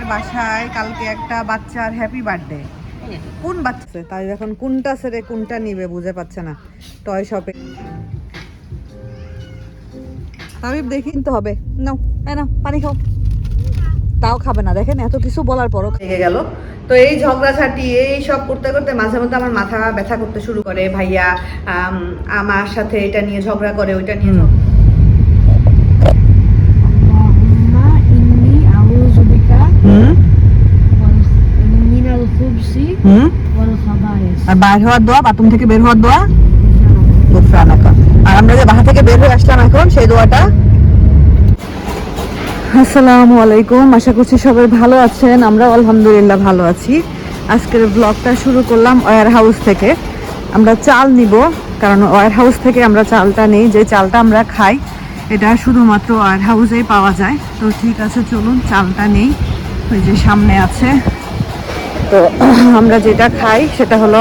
আমাদের বাসায় কালকে একটা বাচ্চার হ্যাপি বার্থডে কোন বাচ্চা? তাই এখন কোনটা সেরে কোনটা নিবে বুঝে পাচ্ছে না। টয় শপে আমি দেখি তো হবে। নাও এই নাও পানি খাও। তাও খাবে না দেখেন এত কিছু বলার পরও খেয়ে গেল। তো এই ঝগড়াঝাটি এই সব করতে করতে মাঝে মধ্যে আমার মাথা ব্যথা করতে শুরু করে। ভাইয়া আম, আমার সাথে এটা নিয়ে ঝগড়া করে ওইটা নিয়ে আর বাইর হওয়ার দোয়া বাথরুম থেকে বের হওয়ার দোয়া? আর আমরা যে থেকে বের হয়ে আসলাম এখন সেই দোয়াটা? আসসালামু আলাইকুম আশা করছি সবাই ভালো আছেন আমরা আলহামদুলিল্লাহ ভালো আছি। আজকের ব্লগটা শুরু করলাম ওয়ার হাউস থেকে। আমরা চাল নিব কারণ ওয়ার হাউস থেকে আমরা চালটা নিই যে চালটা আমরা খাই এটা শুধুমাত্র ওয়ার হাউসেই পাওয়া যায়। তো ঠিক আছে চলুন চালটা নেই। ওই যে সামনে আছে। তো আমরা যেটা খাই সেটা হলো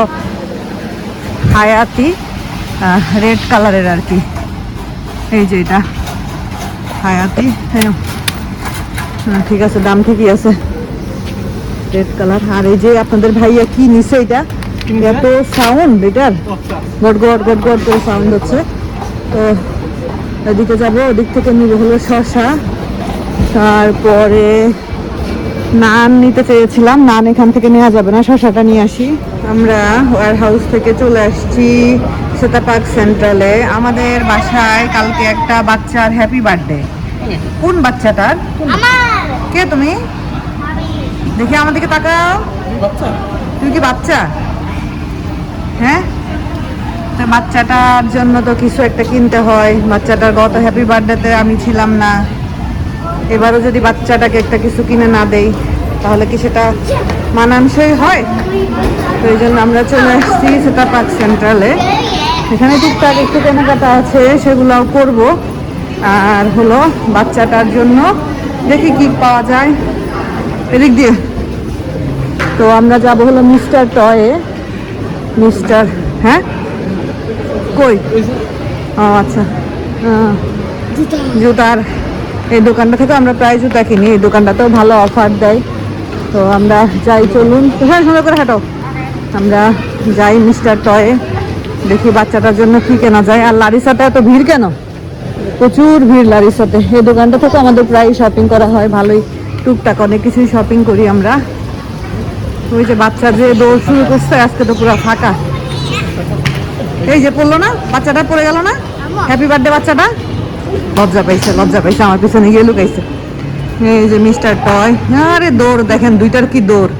হায়াতি রেড কালারের আর কি। এই যে এটা হায়াতি হ্যাঁ, ঠিক আছে দাম ঠিকই আছে। Red colour. আর এই যে আপনাদের ভাইয়া কি নিছে এটা? এত সাউন্ড এটার? গট গট গট গট করে সাউন্ড হচ্ছে। তো এদিকে যাব ওদিক থেকে নিব হলো শশা। তারপরে নান নিতে চেয়েছিলাম নান এখান থেকে নেওয়া যাবে না শশাটা নিয়ে আসি। আমরা ওয়ার হাউস থেকে চলে আসছি সেতা পার্ক সেন্ট্রালে আমাদের বাসায় কালকে একটা বাচ্চার হ্যাপি বার্থডে কোন বাচ্চাটার? কে তুমি? দেখি আমাদেরকে তাকাও। তুমি কি বাচ্চা? হ্যাঁ? তো বাচ্চাটার জন্য তো কিছু একটা কিনতে হয়। বাচ্চাটার গত হ্যাপি বার্থডেতে আমি ছিলাম না। এবারও যদি বাচ্চাটাকে একটা কিছু কিনে না দেই তাহলে কি সেটা মানানসই হয়? তো এই জন্য আমরা চলে আসছি সেটা পার্ক সেন্ট্রালে। এখানে টুকটাক একটু কেনাকাটা আছে সেগুলোও করব। আর হলো বাচ্চাটার জন্য দেখি কি পাওয়া যায়। এদিক দিয়ে। তো আমরা যাব হলো মিস্টার টয়ে। মিস্টার হ্যাঁ? কই? ও আচ্ছা। জুতার। এই দোকানটা থেকে আমরা প্রায় জুতা কিনি। এই দোকানটাতেও ভালো অফার দেয়। তো আমরা যাই চলুন। হ্যাঁ সুন্দর করে হাঁটো। আমরা যাই মিস্টার টয়ে দেখি বাচ্চাটার জন্য কি কেনা যায়। আর লারিসাতে এত ভিড় কেন? প্রচুর ভিড় লারিসাতে এই দোকানটা থেকে আমাদের প্রায় শপিং করা হয়। ভালোই টুকটাক অনেক কিছুই শপিং করি আমরা। ওই যে বাচ্চা যে দৌড় শুরু করছে আজকে তো পুরো ফাঁকা। এই যে পড়ল না? বাচ্চাটা পড়ে গেল না? হ্যাপি বার্থডে বাচ্চাটা। লজ্জা পাইছে লজ্জা পাইছে আমার পিছনে গিয়ে লুকাইছে। এই যে মিস্টার টয় আরে দৌড় দেখেন দুইটার কি দৌড়?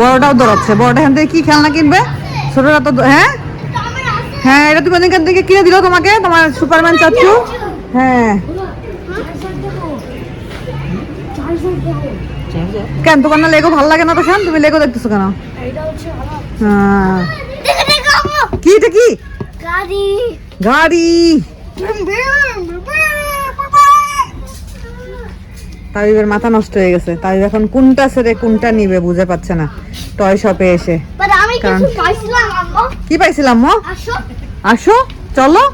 বড়টাও দৌড়াচ্ছে বড়টা এখান থেকে কি খেলনা কিনবে? ছোটরা তো হ্যাঁ? হ্যাঁ এটা তুমি এখান থেকে কিনে দিল তোমাকে তোমার সুপারম্যান চাচ্ছু হ্যাঁ। কেন তোমার না লেগো ভালো লাগে না তো শান? তুমি লেগো দেখতেছো কেন? হ্যাঁ। কি এটা কি? গাড়ি। গাড়ি। তাবিবের মাথা নষ্ট হয়ে গেছে। তাবিব এখন কোনটা ছেড়ে কোনটা নিবে বুঝে পাচ্ছে না। টয় শপে এসে। কারণ- কি পাইছিলাম মো আসো। আসো চলো।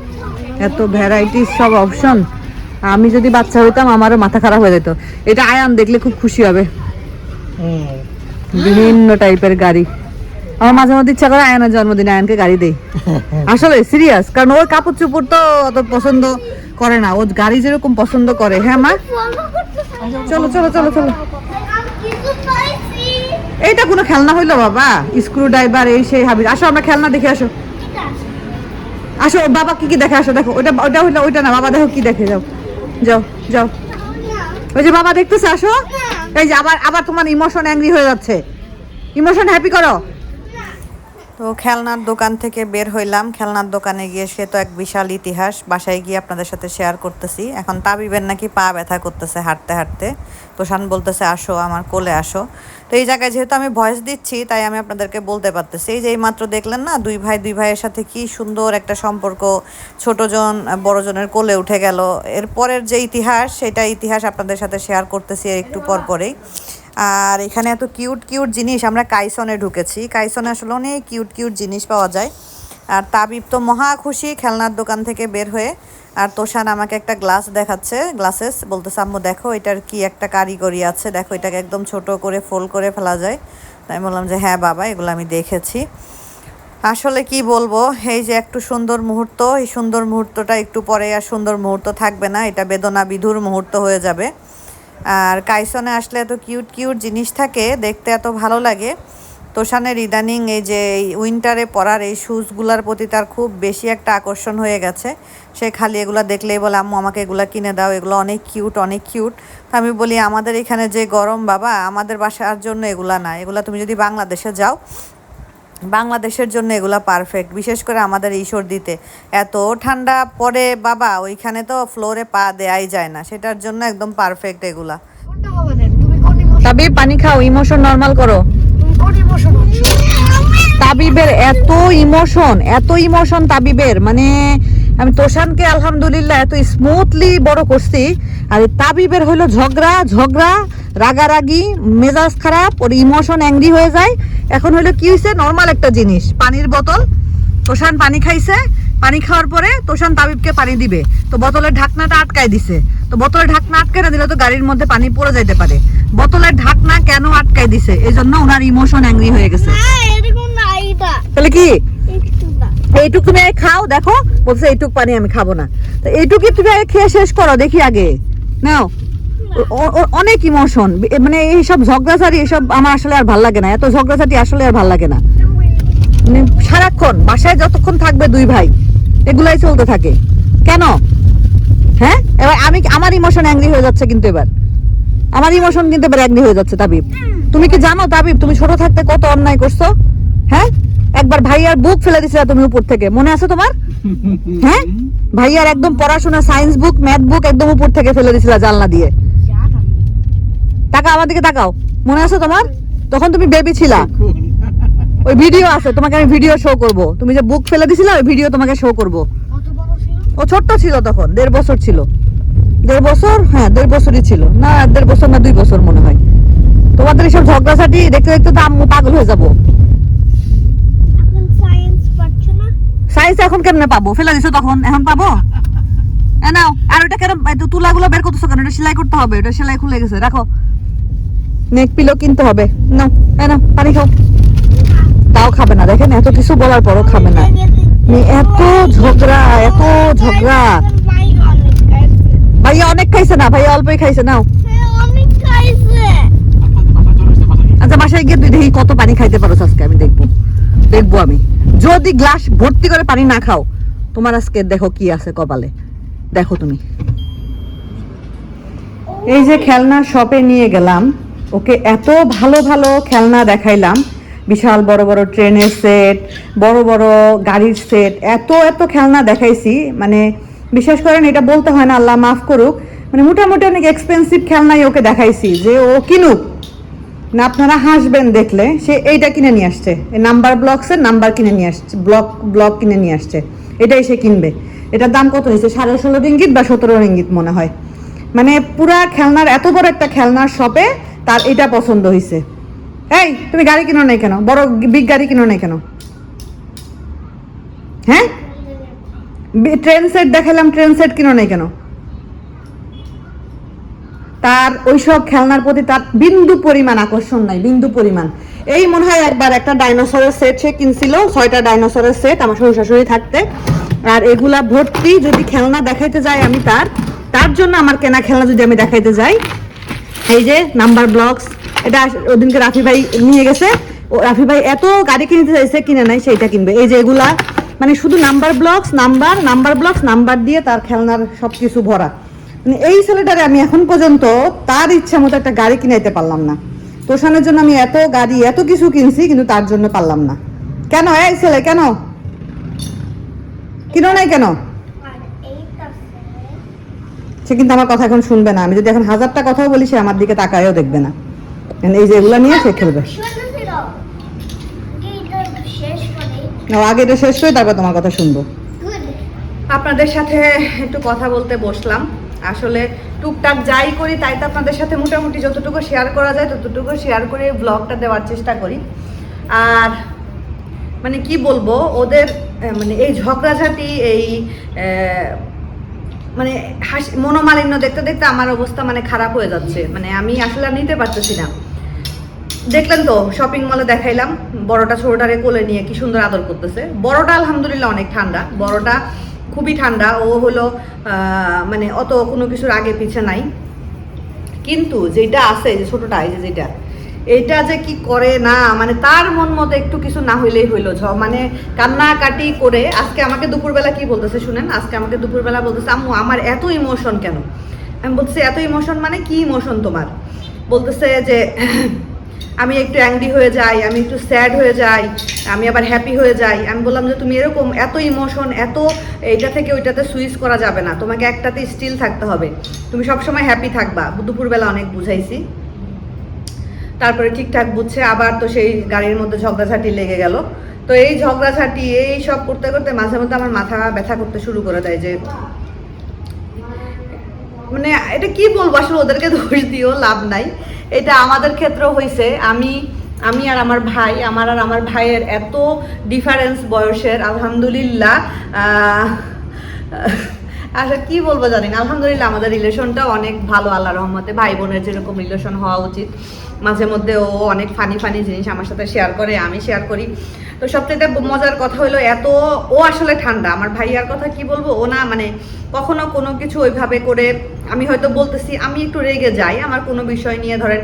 এত ভ্যারাইটিস সব অপশন আমি যদি বাচ্চা হইতাম আমারও মাথা খারাপ হয়ে যেত। এটা আয়ান দেখলে খুব খুশি হবে। বিভিন্ন টাইপের গাড়ি। আমার মাঝে মধ্যে ইচ্ছা করে আয়ানের জন্মদিনে আয়ানকে গাড়ি দেই। আসলে সিরিয়াস কারণ ওর কাপড় চোপড় তো অত পছন্দ। করে না। ও গাড়ি যেরকম পছন্দ করে। হ্যাঁ মা? চলো চলো চলো চলো। এইটা কোনো খেলনা হইল বাবা? স্ক্রু ড্রাইভার এই সেই হাবি। আসো আমরা খেলনা দেখে আসো। আসো বাবা কি কি দেখে আসো? দেখো ওটা ওটা হইল ওইটা না। বাবা দেখো কি দেখে যাও। যাও যাও। ওই যে বাবা দেখতেছে আসো। এই যে আবার আবার তোমার ইমোশন অ্যাংরি হয়ে যাচ্ছে। ইমোশন হ্যাপি করো। তো খেলনার দোকান থেকে বের হইলাম। খেলনার দোকানে গিয়ে সে তো এক বিশাল ইতিহাস। বাসায় গিয়ে আপনাদের সাথে শেয়ার করতেছি। এখন তাবিবের নাকি পা ব্যথা করতেছে হাঁটতে হাঁটতে। তোষান বলতেছে, আসো, আমার কোলে আসো। তো এই জায়গায় যেহেতু আমি ভয়েস দিচ্ছি, তাই আমি আপনাদেরকে বলতে পারতেছি। এই যে এই মাত্র দেখলেন না, দুই ভাই, দুই ভাইয়ের সাথে কি সুন্দর একটা সম্পর্ক। ছোটজন বড়জনের কোলে উঠে গেল। এর পরের যে ইতিহাস, সেটা ইতিহাস আপনাদের সাথে শেয়ার করতেছি একটু পর পরেই। আর এখানে এত কিউট কিউট জিনিস, আমরা কাইসনে ঢুকেছি। কাইসনে আসলে অনেক কিউট কিউট জিনিস পাওয়া যায়। আর তাবিব তো মহা খুশি খেলনার দোকান থেকে বের হয়ে। আর তোষান আমাকে একটা গ্লাস দেখাচ্ছে, গ্লাসেস। বলতেছে, আম্মু, দেখো এটার কি একটা কারিগরি আছে। দেখো এটাকে একদম ছোট করে ফোল্ড করে ফেলা যায়। তাই বললাম যে হ্যাঁ বাবা, এগুলো আমি দেখেছি। আসলে কি বলব, এই যে একটু সুন্দর মুহূর্ত, এই সুন্দর মুহূর্তটা একটু পরে আর সুন্দর মুহূর্ত থাকবে না। এটা বেদনা বিধুর মুহূর্ত হয়ে যাবে। আর কাইসনে আসলে এত কিউট কিউট জিনিস থাকে, দেখতে এত ভালো লাগে। তোষানের ইদানিং এই যে উইন্টারে পরার এই শুজগুলোর প্রতি তার খুব বেশি একটা আকর্ষণ হয়ে গেছে। সে খালি এগুলো দেখলেই বলে, আম্মু, আমাকে এগুলো কিনে দাও, এগুলো অনেক কিউট অনেক কিউট। তো আমি বলি, আমাদের এখানে যে গরম, বাবা, আমাদের বাসার জন্য এগুলা না। এগুলা তুমি যদি বাংলাদেশে যাও বাংলাদেশের জন্য এগুলা পারফেক্ট বিশেষ করে আমাদের এই সর্দিতে। এত ঠান্ডা পড়ে বাবা ওইখানে তো ফ্লোরে পা দেয়াই যায় না। সেটার জন্য একদম পারফেক্ট এগুলা। তাবিব পানি খাও ইমোশন নর্মাল করো। তাবিবের এত ইমোশন এত ইমোশন তাবিবের। মানে আমি তোষানকে আলহামদুলিল্লাহ এত স্মুথলি বড় করছি। আর তাবিবের হলো ঝগড়া ঝগড়া রাগারাগি মেজাজ খারাপ ওর ইমোশন অ্যাংরি হয়ে যায়। এখন হলো কি হয়েছে নর্মাল একটা জিনিস। পানির বোতল। তোষান পানি খাইছে। পানি খাওয়ার পরে তোষান তাবিবকে পানি দিবে। তো বোতলের ঢাকনাটা আটকায় দিছে। তো বোতলের ঢাকনা আটকায় না দিলে তো গাড়ির মধ্যে পানি পড়ে যাইতে পারে। বোতলের ঢাকনা কেন আটকায় দিছে? এই জন্য ওনার ইমোশন অ্যাংরি হয়ে গেছে। তাহলে কি? এইটুক তুমি খাও দেখো। বলছে এইটুক পানি আমি খাব না। তো এইটুকু তুমি আগে খেয়ে শেষ করো দেখি আগে। নাও। অনেক ইমোশন মানে এইসব ঝগড়াঝাড়ি এসব আমার আসলে আর ভালো লাগে না। এত ঝগড়াঝাটি আসলে আর ভালো লাগে না। মানে সারাক্ষণ বাসায় যতক্ষণ থাকবে দুই ভাই এগুলাই চলতে থাকে। কেন? হ্যাঁ? এবার আমি আমার ইমোশন অ্যাংরি হয়ে যাচ্ছে কিন্তু এবার। আমার ইমোশন কিন্তু এবার অ্যাংরি হয়ে যাচ্ছে তাবিব। তুমি কি জানো তাবিব তুমি ছোট থাকতে কত অন্যায় করছ? হ্যাঁ? একবার ভাইয়ার বুক ফেলে দিছিলে তুমি উপর থেকে। মনে আছে তোমার? হ্যাঁ? ভাইয়ার একদম পড়াশোনা সায়েন্স বুক ম্যাথ বুক একদম উপর থেকে ফেলে দিছিলা জানলা দিয়ে। টাকা আমার দিকে তাকাও। মনে আছে তোমার? তখন তুমি বেবি ছিলা। ওই ভিডিও আছে তোমাকে আমি ভিডিও শো করব। তুমি যে বুক ফেলে দিছিলা ওই ভিডিও তোমাকে শো করব। ও ছোট্ট ছিল তখন দেড় বছর ছিল। দেড় বছর? হ্যাঁ দেড় বছরই ছিল। না দেড় বছর না দুই বছর মনে হয়। তোমাদের এসব ঝগড়াঝাটি দেখতে দেখতে তো আম্মু পাগল হয়ে যাব। সায়েন্স সাইজ এখন কেমনে পাবো? ফেলে দিছো তখন? এখন পাবো? নাও আর ওটা কেন তুলাগুলো বের করতেছো কেন? এটা সেলাই করতে হবে এটা সেলাই খুলে গেছে। রাখো। নেক পিলো কিনতে হবে। নাও এ নাও পানি খাও। তাও খাবে না দেখেন এত কিছু বলার পরও খাবে না। এত ঝগড়া এত ঝগড়া। অনেক খাইছে না অল্পই হ্যাঁ, খাইছে আচ্ছা বাসায় গিয়ে তুই দেখি কত পানি খাইতে পারো আজকে আমি দেখব। দেখব আমি। যদি গ্লাস ভর্তি করে পানি না খাও তোমার আজকে দেখো কি আছে কপালে। দেখো তুমি। এই যে খেলনা শপে নিয়ে গেলাম। ওকে এত ভালো ভালো খেলনা দেখাইলাম। বিশাল বড় বড় ট্রেনের সেট, বড় বড় গাড়ির সেট, এত এত খেলনা দেখাইছি। মানে বিশেষ করেন এটা বলতে হয় না, আল্লাহ মাফ করুক। মানে মোটামুটি অনেক এক্সপেন্সিভ খেলনাই ওকে দেখাইছি যে ও কিনুক। না, আপনারা হাসবেন দেখলে, সে এইটা কিনে নিয়ে আসছে। নাম্বার ব্লকসের নাম্বার কিনে নিয়ে আসছে ব্লক ব্লক কিনে নিয়ে আসছে। এটাই সে কিনবে। এটার দাম কত হয়েছে? সাড়ে ষোলো রিঙ্গিত বা সতেরো রিঙ্গিত মনে হয়। মানে পুরা খেলনার, এত বড় একটা খেলনার শপে তার এটা পছন্দ হয়েছে এই, তুমি গাড়ি কিনো নাই কেন? বড় বিগ গাড়ি কিনো নাই কেন? হ্যাঁ? ট্রেন সেট দেখালাম ট্রেন সেট কিনো নাই কেন? তার ওইসব খেলনার প্রতি তার বিন্দু পরিমাণ আকর্ষণ নাই, বিন্দু পরিমাণ। এই মনে হয় একবার একটা ডাইনোসরের সেট সে কিনছিল, ছয়টা ডাইনোসরের সেট আমার শ্বশুর শাশুড়ি থাকতে। আর এগুলা ভর্তি যদি খেলনা দেখাইতে যাই আমি তার তার জন্য আমার কেনা খেলনা যদি আমি দেখাইতে যাই এই যে নাম্বার ব্লকস, এটা ওদিনকে রাফি ভাই নিয়ে গেছে। ও রাফি ভাই এত গাড়ি কিনতে চাইছে, কিনে নাই, সেইটা কিনবে। এই যে এগুলা মানে শুধু number blocks, number number blocks, number দিয়ে তার খেলনার সব কিছু ভরা। মানে এই ছেলেটারে আমি এখন পর্যন্ত তার ইচ্ছা মতো একটা গাড়ি কিনাইতে পারলাম না। তোষানের জন্য আমি এত গাড়ি, এত কিছু কিনছি, কিন্তু তার জন্য পারলাম না। কেন, এই ছেলে, কেন? কিনো নাই কেন? সে কিন্তু আমার কথা এখন শুনবে না। আমি যদি এখন হাজারটা কথাও বলি, সে আমার দিকে তাকায়ও দেখবে না। এই যে এগুলা নিয়ে সে খেলবে। আগে এটা শেষ করে তারপর তোমার কথা শুনব। আপনাদের সাথে একটু কথা বলতে বসলাম। আসলে টুকটাক যাই করি, তাই তো আপনাদের সাথে মোটামুটি যতটুকু শেয়ার করা যায়, ততটুকু শেয়ার করে ব্লগটা দেওয়ার চেষ্টা করি। আর মানে কি বলব, ওদের মানে এই ঝগড়াঝাটি, এই মানে হাসি, মনোমালিন্য দেখতে দেখতে আমার অবস্থা মানে খারাপ হয়ে যাচ্ছে। মানে আমি আসলে নিতে পারতেছি না। দেখলেন তো শপিং মলে দেখাইলাম, বড়টা ছোটটারে কোলে নিয়ে কি সুন্দর আদর করতেছে। বড়টা আলহামদুলিল্লাহ অনেক ঠান্ডা, বড়টা খুবই ঠান্ডা, ও হলো মানে অত কোনো কিছুর আগে পিছে নাই। কিন্তু যেটা আছে, যে ছোটটা, এই যে যেটা এটা যে কি করে? না মানে তার মন মতো একটু কিছু না হইলেই হইল ঝ। মানে কান্নাকাটি করে আজকে আমাকে দুপুরবেলা কি বলতেছে শুনেন? আজকে আমাকে দুপুরবেলা বলতেছে, আম্মু, আমার এত ইমোশন কেন? আমি বলতেছি, এত ইমোশন মানে কি ইমোশন তোমার? বলতেছে যে, আমি একটু অ্যাংরি হয়ে যাই, আমি একটু স্যাড হয়ে যাই, আমি আবার হ্যাপি হয়ে যাই। আমি বললাম যে, তুমি এরকম এত ইমোশন এত এইটা থেকে ওইটাতে সুইচ করা যাবে না। তোমাকে একটাতে স্টিল থাকতে হবে। তুমি সবসময় হ্যাপি থাকবা। দুপুরবেলা অনেক বুঝাইছি। তারপরে ঠিকঠাক বুঝছে, আবার তো সেই গাড়ির মধ্যে ঝগড়াঝাটি লেগে গেল। তো এই ঝগড়াঝাটি, এই সব করতে করতে মাঝে মধ্যে আমার মাথা ব্যথা করতে শুরু করে দেয় যে মানে এটা কি বলব? আসলে ওদেরকে দোষ দিও লাভ নাই। এটা আমাদের ক্ষেত্রেও হয়েছে আমি আমি আর আমার ভাই, আমার আর আমার ভাইয়ের এত ডিফারেন্স বয়সের, আলহামদুলিল্লাহ আসলে কি বলব জানি আলহামদুলিল্লাহ আমাদের রিলেশনটা অনেক ভালো আল্লাহ রহমতে। ভাই বোনের যেরকম রিলেশন হওয়া উচিত। মাঝে মধ্যে ও অনেক ফানি ফানি জিনিস আমার সাথে শেয়ার করে, আমি শেয়ার করি। তো সবচেয়ে মজার কথা হলো এত, ও আসলে ঠান্ডা। আমার ভাইয়ার কথা কি বলব? ও না মানে কখনো কোনো কিছু ওইভাবে করে, আমি হয়তো বলতেছি, আমি একটু রেগে যাই। আমার কোনো বিষয় নিয়ে ধরেন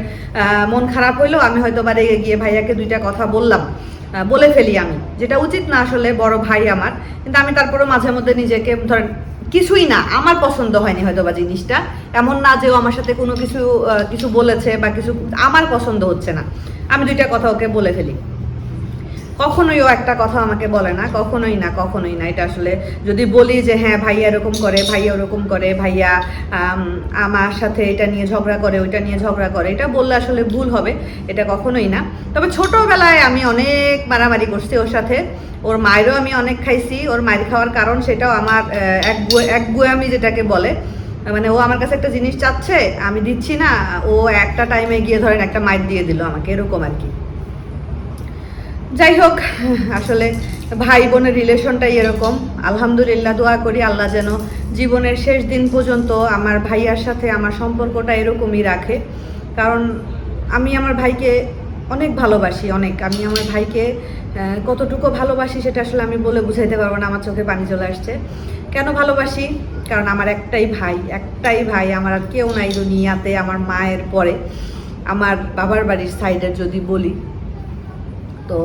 মন খারাপ হইল আমি হয়তো বা রেগে গিয়ে ভাইয়াকে দুইটা কথা বললাম। বলে ফেলি আমি। যেটা উচিত না আসলে, বড় ভাই আমার। কিন্তু আমি তারপরে মাঝে মধ্যে নিজেকে ধরেন কিছুই না, আমার পছন্দ হয়নি হয়তো বা জিনিসটা। এমন না যে আমার সাথে কোনো কিছু কিছু বলেছে বা কিছু, আমার পছন্দ হচ্ছে না। আমি দুইটা কথা ওকে বলে ফেলি। কখনোই ও একটা কথা আমাকে বলে না, কখনোই না কখনোই না। এটা আসলে যদি বলি যে হ্যাঁ ভাইয়া এরকম করে, ভাইয়া ওরকম করে, ভাইয়া আমার সাথে এটা নিয়ে ঝগড়া করে, ওইটা নিয়ে ঝগড়া করে। এটা বললে আসলে ভুল হবে, এটা কখনোই না। তবে ছোটবেলায় আমি অনেক মারামারি করছি ওর সাথে। ওর মায়েরও আমি অনেক খাইছি। ওর মায়ের খাওয়ার কারণ সেটাও আমার এক এক গুয়ামি যেটাকে বলে। মানে ও আমার কাছে একটা জিনিস চাচ্ছে, আমি দিচ্ছি না। ও একটা টাইমে গিয়ে ধরেন একটা মাইর দিয়ে দিল আমাকে, এরকম আর কি। যাই হোক, আসলে ভাই বোনের রিলেশনটাই এরকম। আলহামদুলিল্লাহ, দোয়া করি আল্লাহ যেন জীবনের শেষ দিন পর্যন্ত আমার ভাইয়ার সাথে আমার সম্পর্কটা এরকমই রাখে। কারণ আমি আমার ভাইকে অনেক ভালোবাসি, অনেক। আমি আমার ভাইকে কতটুকু ভালোবাসি সেটা আসলে আমি বলে বুঝাইতে পারব না, আমার চোখে পানি চলে আসছে। কেন ভালোবাসি? কারণ আমার একটাই ভাই একটাই ভাই, আমার আর কেউ নাই দুনিয়াতে, আমার মায়ের পরে। আমার বাবার বাড়ির সাইডের যদি বলি। তো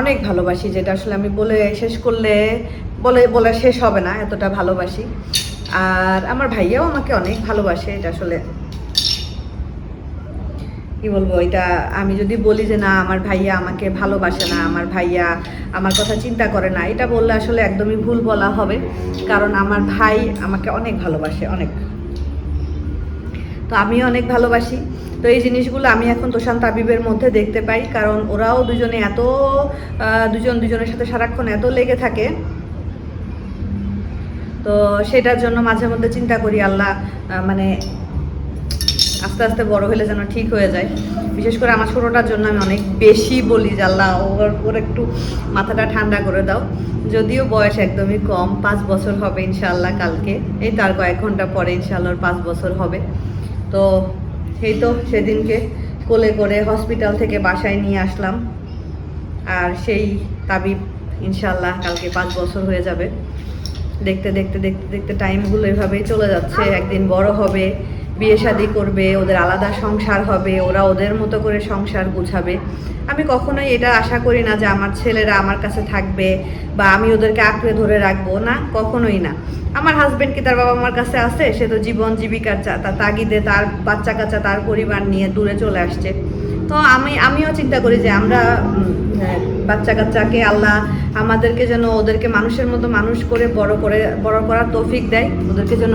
অনেক ভালোবাসি, যেটা আসলে আমি বলে শেষ করলে, বলে বলে শেষ হবে না, এতটা ভালোবাসি। আর আমার ভাইয়াও আমাকে অনেক ভালোবাসে, এটা আসলে কি বলব, এটা আমি যদি বলি যে না, আমার ভাইয়া আমাকে ভালোবাসে না, আমার ভাইয়া আমার কথা চিন্তা করে না, এটা বললে আসলে একদমই ভুল বলা হবে। কারণ আমার ভাই আমাকে অনেক ভালোবাসে, অনেক। তো আমিও অনেক ভালোবাসি। তো এই জিনিসগুলো আমি এখন তোষান্ত আবিবের মধ্যে দেখতে পাই, কারণ ওরাও দুজনে এত দুজন দুজনের সাথে সারাক্ষণ এত লেগে থাকে। তো সেটার জন্য মাঝে মধ্যে চিন্তা করি, আল্লাহ মানে আস্তে আস্তে বড় হলে যেন ঠিক হয়ে যায়। বিশেষ করে আমার ছোটোটার জন্য আমি অনেক বেশি বলি যে, আল্লাহ, ওর ওর একটু মাথাটা ঠান্ডা করে দাও। যদিও বয়স একদমই কম, পাঁচ বছর হবে ইনশাআল্লাহ কালকে। এই তার কয়েক ঘণ্টা পরে ইনশাআল্লাহ পাঁচ বছর হবে। তো এই তো সেদিনকে কোলে করে হসপিটাল থেকে বাসায় নিয়ে আসলাম। আর সেই তাবিব ইনশাল্লাহ কালকে পাঁচ বছর হয়ে যাবে। দেখতে দেখতে দেখতে দেখতে টাইমগুলো এভাবেই চলে যাচ্ছে। একদিন বড় হবে, বিয়ে শাদি করবে, ওদের আলাদা সংসার হবে, ওরা ওদের মতো করে সংসার গুছাবে। আমি কখনোই এটা আশা করি না যে আমার ছেলেরা আমার কাছে থাকবে বা আমি ওদেরকে আঁকড়ে ধরে রাখব। না, কখনোই না। আমার হাজবেন্ড কি তার বাবা মার কাছে আছে? সে তো জীবন জীবিকার তার তাগিদে তার বাচ্চা কাচ্চা, তার পরিবার নিয়ে দূরে চলে আসছে। তো আমি, আমিও চিন্তা করি যে আমরা বাচ্চা কাচ্চাকে আল্লাহ আমাদেরকে যেন ওদেরকে মানুষের মতো মানুষ করে বড় করে, বড় করার তৌফিক দেয়। ওদেরকে যেন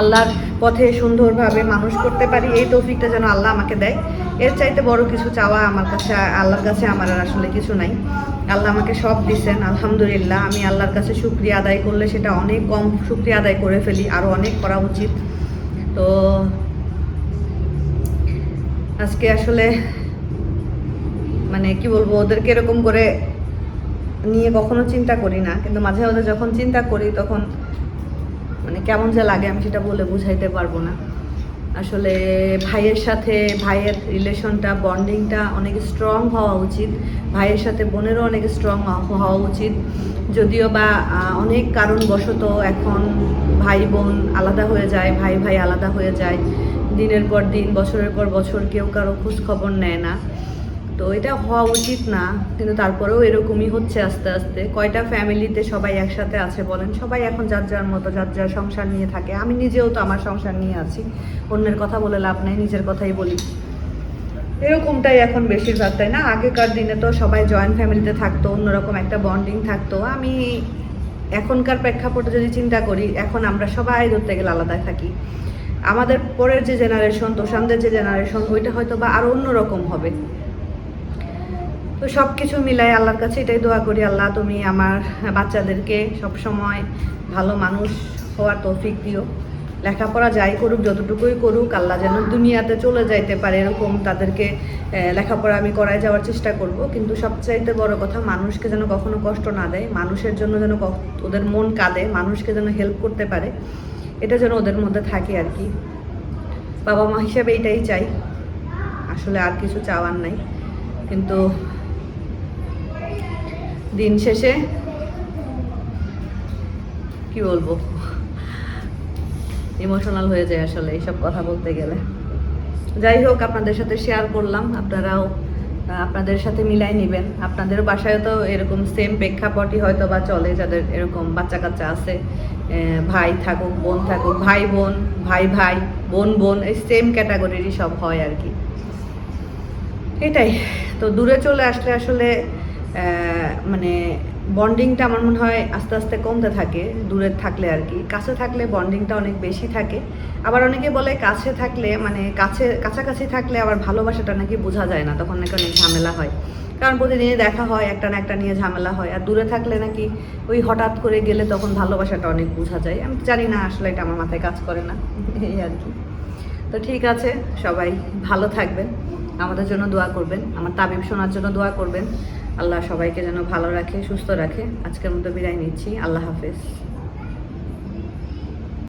আল্লাহর পথে সুন্দরভাবে মানুষ করতে পারি, এই তৌফিকটা যেন আল্লাহ আমাকে দেয়। এর চাইতে বড় কিছু চাওয়া আমার কাছে, আল্লাহর কাছে আমার আর আসলে কিছু নাই। আল্লাহ আমাকে সব দিছেন, আলহামদুলিল্লাহ। আমি আল্লাহর কাছে শুক্রিয়া আদায় করলে সেটা অনেক কম শুক্রিয়া আদায় করে ফেলি আরও অনেক করা উচিত। তো আজকে আসলে মানে কি বলব, ওদেরকে এরকম করে নিয়ে কখনো চিন্তা করি না, কিন্তু মাঝে মাঝে যখন চিন্তা করি তখন মানে কেমন যে লাগে আমি সেটা বলে বুঝাইতে পারব না। আসলে ভাইয়ের সাথে, ভাইয়ের রিলেশনটা, বন্ডিংটা অনেক স্ট্রং হওয়া উচিত। ভাইয়ের সাথে বোনেরও অনেক স্ট্রং হওয়া উচিত। যদিও বা অনেক কারণবশত এখন ভাই বোন আলাদা হয়ে যায়, ভাই ভাই আলাদা হয়ে যায়। দিনের পর দিন, বছরের পর বছর কেউ কারও খোঁজ খবর নেয় না। তো এটা হওয়া উচিত না, কিন্তু তারপরেও এরকমই হচ্ছে আস্তে আস্তে। কয়টা ফ্যামিলিতে সবাই একসাথে আছে বলেন? সবাই এখন যার যার মতো, যার যার সংসার নিয়ে থাকে। আমি নিজেও তো আমার সংসার নিয়ে আছি। অন্যের কথা বলে লাভ নেই, নিজের কথাই বলি। এরকমটাই এখন বেশিরভাগ, তাই না? আগেকার দিনে তো সবাই জয়েন্ট ফ্যামিলিতে থাকতো, অন্যরকম একটা বন্ডিং থাকতো। আমি এখনকার প্রেক্ষাপটে যদি চিন্তা করি, এখন আমরা সবাই ধরতে গেলে আলাদা থাকি। আমাদের পরের যে জেনারেশন তোষানদের যে জেনারেশন ওইটা হয়তো বা আরও অন্যরকম হবে। তো সব কিছু মিলাই আল্লাহর কাছে এটাই দোয়া করি, আল্লাহ তুমি আমার বাচ্চাদেরকে সব সময় ভালো মানুষ হওয়ার তৌফিক দিও। লেখাপড়া যাই করুক, যতটুকুই করুক, আল্লাহ যেন দুনিয়াতে চলে যাইতে পারে এরকম তাদেরকে লেখাপড়া আমি করায় যাওয়ার চেষ্টা করব। কিন্তু সবচাইতে বড় কথা, মানুষকে যেন কখনো কষ্ট না দেয়, মানুষের জন্য যেন ওদের মন কাঁদে, মানুষকে যেন হেল্প করতে পারে, এটা যেন ওদের মধ্যে থাকে আর কি। বাবা মা হিসাবে এটাই চাই। আসলে আর কিছু চাওয়ার নাই। কিন্তু দিন শেষে কি বলব? ইমোশনাল হয়ে যায় আসলে এইসব কথা বলতে গেলে। যাই হোক, আপনাদের সাথে শেয়ার করলাম। আপনারাও, আপনাদের সাথে মিলাই নেবেন। আপনাদের বাসায় তো এরকম সেম প্রেক্ষাপটই হয়তো বা চলে, যাদের এরকম বাচ্চা কাচ্চা আছে ভাই থাকুক, বোন থাকুক, ভাই বোন, ভাই ভাই, বোন বোন, এই সেম ক্যাটাগরিরই সব হয় আর কি। এটাই। তো দূরে চলে আসলে আসলে মানে বন্ডিংটা আমার মনে হয় আস্তে আস্তে কমতে থাকে, দূরে থাকলে আর কি। কাছে থাকলে বন্ডিংটা অনেক বেশি থাকে। আবার অনেকে বলে কাছে থাকলে মানে কাছে, কাছাকাছি থাকলে আবার ভালোবাসাটা নাকি বোঝা যায় না, তখন নাকি অনেক ঝামেলা হয়। কারণ প্রতিদিনই দেখা হয়, একটা না একটা নিয়ে ঝামেলা হয়। আর দূরে থাকলে নাকি ওই হঠাৎ করে গেলে তখন ভালোবাসাটা অনেক বোঝা যায়। আমি জানি না, আসলে এটা আমার মাথায় কাজ করে না। এই আর কি। তো ঠিক আছে, সবাই ভালো থাকবেন। আমাদের জন্য দোয়া করবেন। আমার তাবিব শোনার জন্য দোয়া করবেন। আল্লাহ সবাইকে যেন ভালো রাখে সুস্থ রাখে। আজকের মতো বিদায় নিচ্ছি। আল্লাহ হাফেজ।